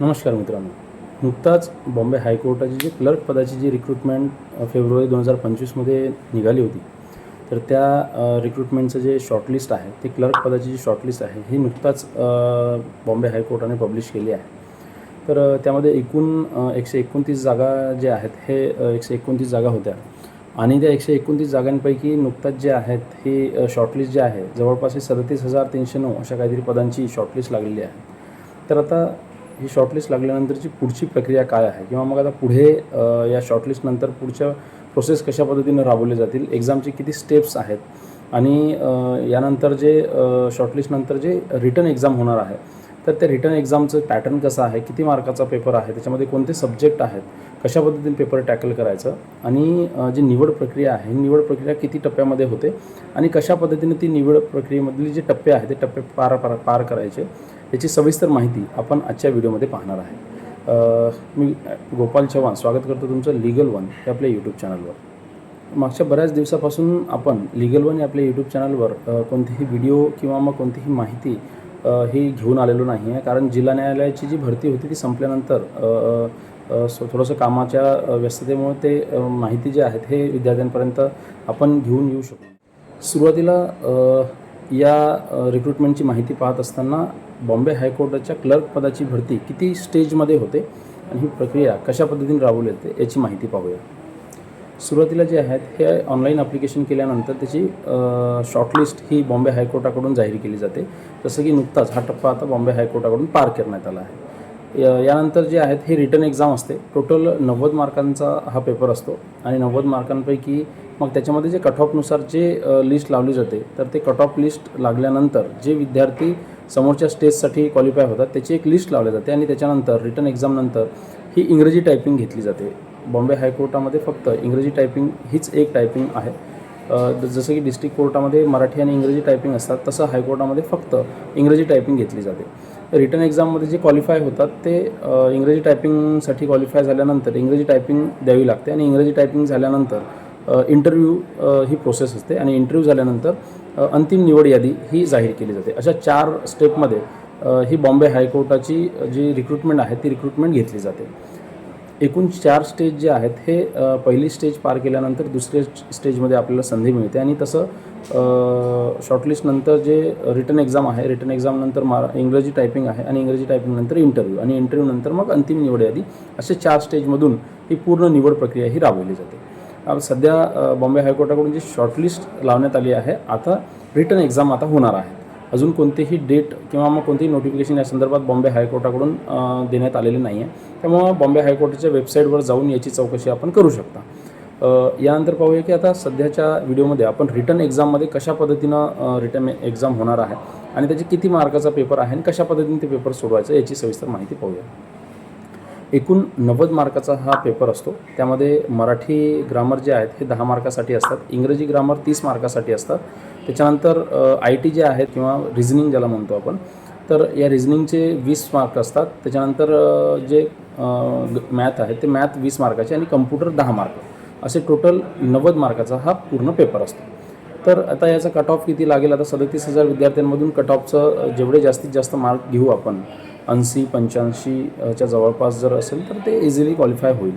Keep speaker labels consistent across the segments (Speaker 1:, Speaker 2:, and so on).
Speaker 1: नमस्कार मित्रांनो. नुकताच बॉम्बे हायकोर्टाची जी क्लर्क पदाची जी रिक्रुटमेंट फेब्रुवारी दोन हजार पंचवीसमध्ये निघाली होती तर त्या रिक्रुटमेंटचं जे शॉर्टलिस्ट आहे ते क्लर्क पदाची जी शॉर्टलिस्ट आहे ही नुकताच बॉम्बे हायकोर्टाने पब्लिश केली आहे. तर त्यामध्ये एकूण एकशे एकोणतीस जागा जे आहेत हे एकशे एकोणतीस जागा होत्या. आणि त्या एकशे एकोणतीस जागांपैकी नुकताच जे आहेत हे शॉर्टलिस्ट जे आहे जवळपास हे सदतीस हजार तीनशे नऊ अशा काहीतरी पदांची शॉर्टलिस्ट लागलेली आहे. तर आता ही शॉर्टलिस्ट लागल्यानंतरची पुढची प्रक्रिया काय आहे? किंवा मग आता पुढे या शॉर्टलिस्टनंतर पुढच्या प्रोसेस कशा पद्धतीनं राबवले जातील? एक्झामचे किती स्टेप्स आहेत? आणि यानंतर जे शॉर्टलिस्टनंतर जे रिटर्न एक्झाम होणार आहे तर त्या रिटर्न एक्झामचं पॅटर्न कसं आहे? किती मार्काचा पेपर आहे? त्याच्यामध्ये कोणते सब्जेक्ट आहेत? कशा पद्धतीने पेपर टॅकल करायचं? आणि जी निवड प्रक्रिया आहे ही निवड प्रक्रिया किती टप्प्यामध्ये होते? आणि कशा पद्धतीने ती निवड प्रक्रियेमधली जे टप्पे आहेत ते टप्पे पार पार पार करायचे? याची सविस्तर माहिती आपण आजच्या व्हिडिओमध्ये पाहणार आहे. मी गोपाल चव्हाण स्वागत करतो तुमचं लिगल वन हे आपल्या यूट्यूब चॅनलवर मागच्या बऱ्याच दिवसापासून आपण लिगल वन या आपल्या यूट्यूब चॅनलवर कोणतीही व्हिडिओ किंवा मग कोणतीही माहिती ही घेऊन आलेलो नाही आहे. कारण जिल्हा न्यायालयाची जी भरती होती ती संपल्यानंतर थोडंसं कामाच्या व्यस्ततेमुळे ते माहिती जे आहेत हे विद्यार्थ्यांपर्यंत आपण घेऊन येऊ शकतो सुरुवातीला या रिक्रुटमेंटची माहिती पाहत असताना बॉम्बे हायकोर्टाच्या क्लर्क पदाची भरती किती स्टेजमध्ये होते आणि ही प्रक्रिया कशा पद्धतीने राबवली जाते याची माहिती पाहूया. सुरुवातीला जे आहेत हे ऑनलाईन ॲप्लिकेशन केल्यानंतर त्याची शॉर्टलिस्ट ही बॉम्बे हायकोर्टाकडून जाहीर केली जाते. जसं की नुकताच हा टप्पा आता बॉम्बे हायकोर्टाकडून पार करण्यात आला आहे. या- यानंतर जे आहेत हे रिटर्न एक्झाम असते. टोटल नव्वद मार्कांचा हा पेपर असतो आणि नव्वद मार्कांपैकी मग त्याच्यामध्ये जे कट ऑफनुसार जे लिस्ट लावली जाते तर ते कट ऑफ लिस्ट लागल्यानंतर जे विद्यार्थी समोरच्या स्टेजसाठी क्वालिफाय होतात. त्याची एक लिस्ट लावली जाते आणि त्याच्यानंतर रिटर्न एक्झामनंतर ही इंग्रजी टायपिंग घेतली जाते. बॉम्बे हायकोर्टामध्ये फक्त इंग्रजी टायपिंग हीच एक टायपिंग आहे. जसं की डिस्ट्रिक्ट कोर्टामध्ये मराठी आणि इंग्रजी टायपिंग असतात तसं हायकोर्टामध्ये फक्त इंग्रजी टायपिंग घेतली जाते. रिटर्न एक्झाममध्ये जे क्वालिफाय होतात ते इंग्रजी टायपिंगसाठी क्वालिफाय झाल्यानंतर इंग्रजी टायपिंग द्यावी लागते आणि इंग्रजी टायपिंग झाल्यानंतर इंटरव्ह्यू ही प्रोसेस असते आणि इंटरव्ह्यू झाल्यानंतर अंतिम निवड यादी ही जाहीर केली जाते. अशा चार स्टेपमध्ये ही बॉम्बे हायकोर्टाची जी रिक्रुटमेंट आहे ती रिक्रुटमेंट घेतली जाते. एकूण चार स्टेज जे आहेत हे पहिली स्टेज पार केल्यानंतर दुसऱ्या स्टेजमध्ये आपल्याला संधी मिळते आणि तसं शॉर्टलिस्टनंतर जे रिटर्न एक्झाम आहे रिटर्न एक्झामनंतर मा इंग्रजी टायपिंग आहे आणि इंग्रजी टायपिंगनंतर इंटरव्ह्यू आणि इंटरव्ह्यूनंतर मग अंतिम निवड यादी. असे चार स्टेजमधून ही पूर्ण निवड प्रक्रिया ही राबवली जाते. सध्या बॉम्बे हायकोर्टाकडून जी शॉर्टलिस्ट लावण्यात आली आहे आता रिटर्न एक्झाम आता होणार आहे. अजून कोणतेही डेट किंवा मग कोणतेही नोटिफिकेशन या संदर्भात बॉम्बे हायकोर्टाकडून देण्यात आलेले नाही आहे त्यामुळं बॉम्बे हायकोर्टाच्या वेबसाईटवर जाऊन याची चौकशी आपण करू शकता. यानंतर पाहूया की आता सध्याच्या व्हिडिओमध्ये आपण रिटर्न एक्झाममध्ये कशा पद्धतीनं रिटर्न एक्झाम होणार आहे आणि त्याचे किती मार्काचा पेपर आहे आणि कशा पद्धतीने ते पेपर सोडवायचं याची सविस्तर माहिती पाहूया. एकूण नव्वद मार्काचा हा पेपर असतो. त्यामध्ये मराठी ग्रामर जे आहेत हे दहा मार्कासाठी असतात. इंग्रजी ग्रामर तीस मार्कासाठी असतात. त्याच्यानंतर आय टी जे आहेत किंवा रिझनिंग ज्याला म्हणतो आपण तर या रिझनिंगचे वीस मार्क असतात. त्याच्यानंतर जे मॅथ आहे ते मॅथ वीस मार्काचे आणि कम्प्युटर दहा मार्क. असे टोटल नव्वद मार्काचा हा पूर्ण पेपर असतो. तर आता याचा कट ऑफ किती लागेल? आता सदतीस हजार विद्यार्थ्यांमधून कट ऑफचं जेवढे जास्तीत जास्त मार्क घेऊ आपण ऐंशी पंच्याऐंशीच्या जवळपास जर असेल तर ते इझिली क्वालिफाय होईल.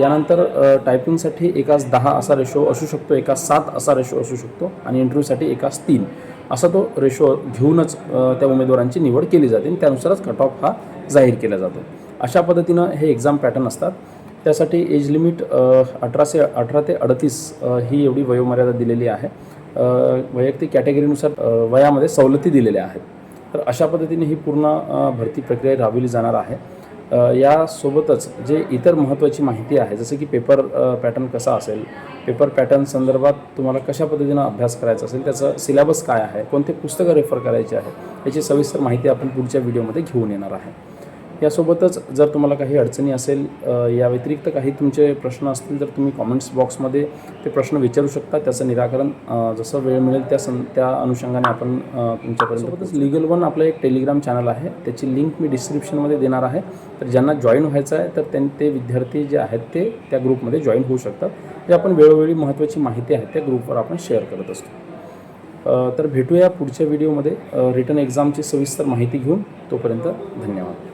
Speaker 1: यानंतर टायपिंगसाठी एकाच दहा असा रेशो असू शकतो एकाच सात असा रेशो असू शकतो आणि इंटरव्ह्यूसाठी एकाच तीन. असा तो रेशो घेऊनच त्या उमेदवारांची निवड केली जाते आणि त्यानुसारच कट ऑफ हा जाहीर केला जातो. अशा पद्धतीनं हे एक्झाम पॅटर्न असतात. त्यासाठी एज लिमिट अठराशे अठरा ते अडतीस ही एवढी वयोमर्यादा दिलेली आहे. वैयक्तिक कॅटेगरीनुसार वयामध्ये सवलती दिलेल्या आहेत. तर अशा पद्धतीने ही पूर्ण भरती प्रक्रिया राबविली जाणार आहे. यासोबतच जे इतर महत्त्वाची माहिती आहे जसं की पेपर पॅटर्न कसा असेल पेपर पॅटर्न संदर्भात तुम्हाला कशा पद्धतीनं अभ्यास करायचा असेल त्याचं सिलेबस काय आहे कोणते पुस्तकं रेफर करायचे आहे याची सविस्तर माहिती आपण पुढच्या व्हिडिओमध्ये घेऊन येणार आहे. यासोबतच जर तुम्हाला काही अडचणी असेल या व्यतिरिक्त काही तुमचे प्रश्न असतील तर तुम्ही कॉमेंट्स बॉक्समध्ये ते प्रश्न विचारू शकता. त्याचं निराकरण जसं वेळ मिळेल त्या सं त्या अनुषंगाने आपण अ, तुमच्यापर्यंत सोबतच लिगल वन आपलं एक टेलिग्राम चॅनल आहे. त्याची लिंक मी डिस्क्रिप्शनमध्ये देणार आहे. तर ज्यांना जॉईन व्हायचं आहे तर त्यां ते विद्यार्थी जे आहेत ते त्या ग्रुपमध्ये जॉईन होऊ शकतात. जे आपण वेळोवेळी महत्त्वाची माहिती आहे त्या ग्रुपवर आपण शेअर करत असतो. तर भेटूया पुढच्या व्हिडिओमध्ये रिटर्न एक्झामची सविस्तर माहिती घेऊन. तोपर्यंत धन्यवाद.